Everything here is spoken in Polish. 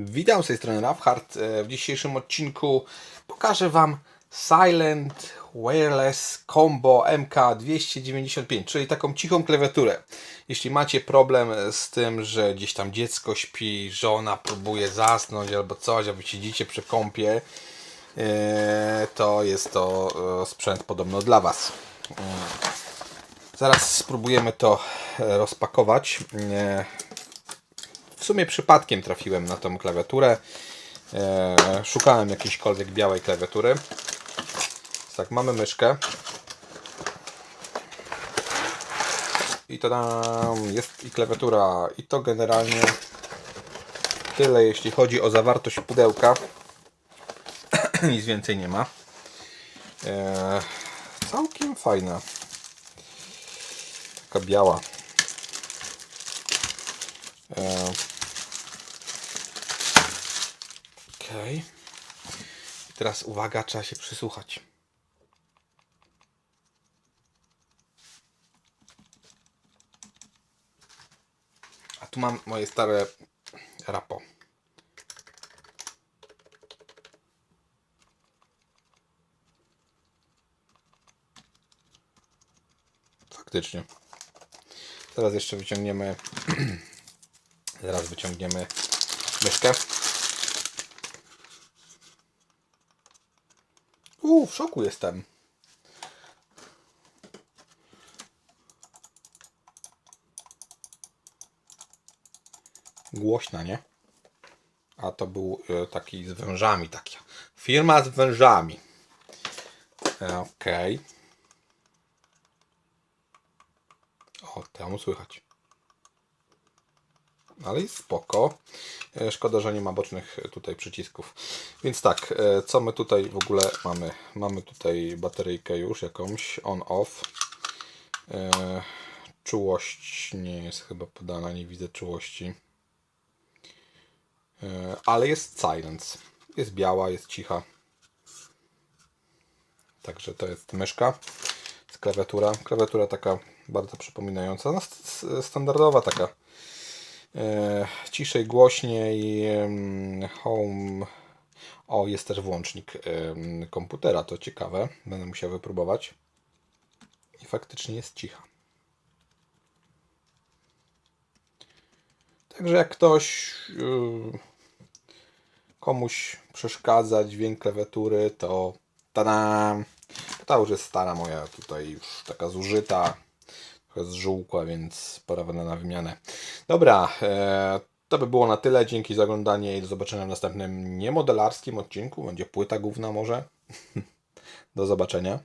Witam z tej strony Rafhard. E, W dzisiejszym odcinku pokażę Wam Silent Wireless Combo MK295, czyli taką cichą klawiaturę. Jeśli macie problem z tym, że gdzieś tam dziecko śpi, żona próbuje zasnąć albo coś, albo siedzicie przy kąpie, e, to jest to e, sprzęt podobno dla Was. Zaraz spróbujemy to rozpakować. Sumie przypadkiem trafiłem na tą klawiaturę. E, szukałem jakiejśkolwiek białej klawiatury. Tak, mamy myszkę. I to tam jest i klawiatura. I to generalnie tyle, jeśli chodzi o zawartość pudełka. Nic więcej nie ma. E, całkiem fajna. Taka biała. E, Okej. I teraz uwaga, trzeba się przysłuchać. A tu mam moje stare rapo. Faktycznie. Teraz jeszcze wyciągniemy Zaraz wyciągniemy myszkę. Uuu, w szoku jestem. Głośna, nie? A to był e, taki z wężami, taki. Firma z wężami. E, Okej. O, temu słychać ale jest spoko. E, Szkoda, że nie ma bocznych tutaj przycisków. Więc tak, e, co my tutaj w ogóle mamy? Mamy tutaj bateryjkę już jakąś, on-off. E, Czułość nie jest chyba podana, nie widzę czułości. Ale jest silence. Jest biała, jest cicha. Także to jest myszka. Jest klawiatura. Klawiatura taka bardzo przypominająca. No, st- standardowa taka ciszej, głośniej. Home. O, jest też włącznik komputera, to ciekawe. Będę musiał wypróbować. I faktycznie jest cicha. Także jak ktoś yy, komuś przeszkadza dźwięk klawiatury, to tada! Ta już jest stara moja, tutaj już taka zużyta trochę zżółkła, więc pora na wymianę. Dobra, e, to by było na tyle. Dzięki za oglądanie i do zobaczenia w następnym niemodelarskim odcinku. Będzie płyta główna może. do zobaczenia.